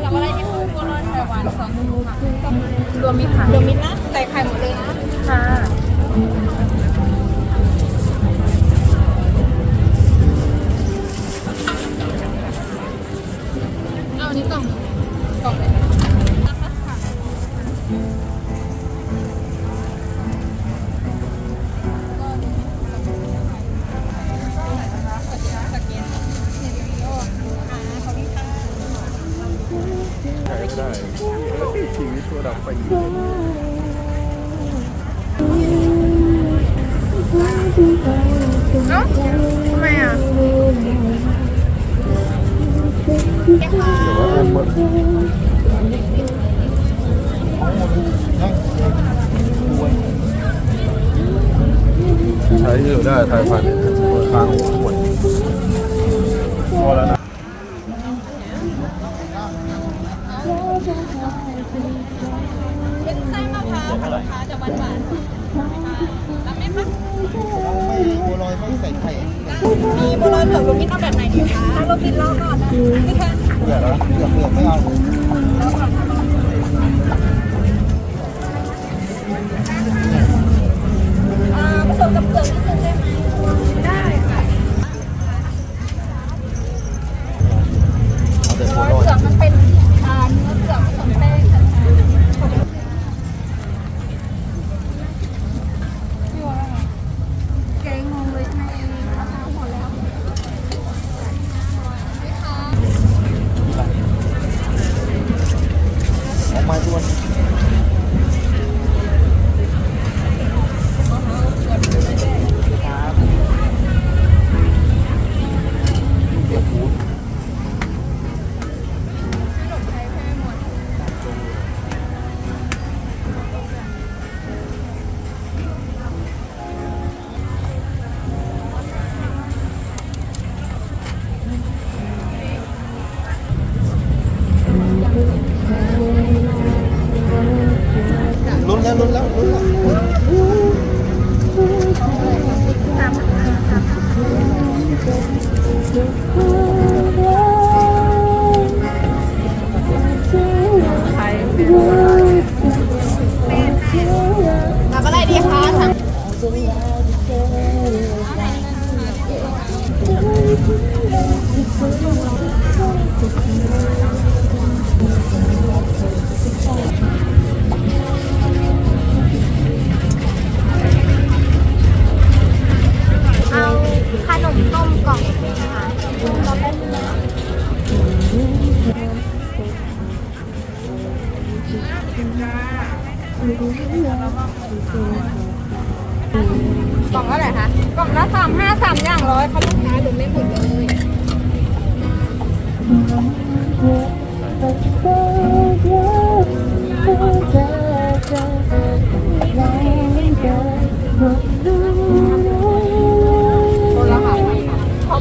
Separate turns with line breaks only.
เราก็ได้ที่คู่บัวลอยไข่หวานสองลูกค่ะรวมมิตรค่ะรวมมิตรนะใส่ไข่หมดเลยนะค่ะเอาอันนี้กล่องกล่องเลย
ได้ชีวิตตัวดำไปอยู่
เอ้าทำไมอะ
แต่ว่ามันใช้อยู่ได้ทายพันธุ์ค้างหัวหมดพอแล้วนะ
เป็นไส้มะพร้าวค่ะลูกค้าจะหวานหวานๆรับไหมคะ
ไม่บัวลอยไม่ใส่ไข่
มีบัวลอยเผือกรวมมิตรเอาแบบไหนดีคะรวมมิตรรอก่อนนะนี่ค่ะ
เปลือกแล้วเปลือกเปลือกไม่เอา แล้
ว
ลุ้นแล้วลุ้นแล้ว
รั กล่องเท่าไหร่คะกล่องละสามห้าสามอย่างร้อยเขาลูกค้าดูไม่หมดเลยคนละค่ะเขา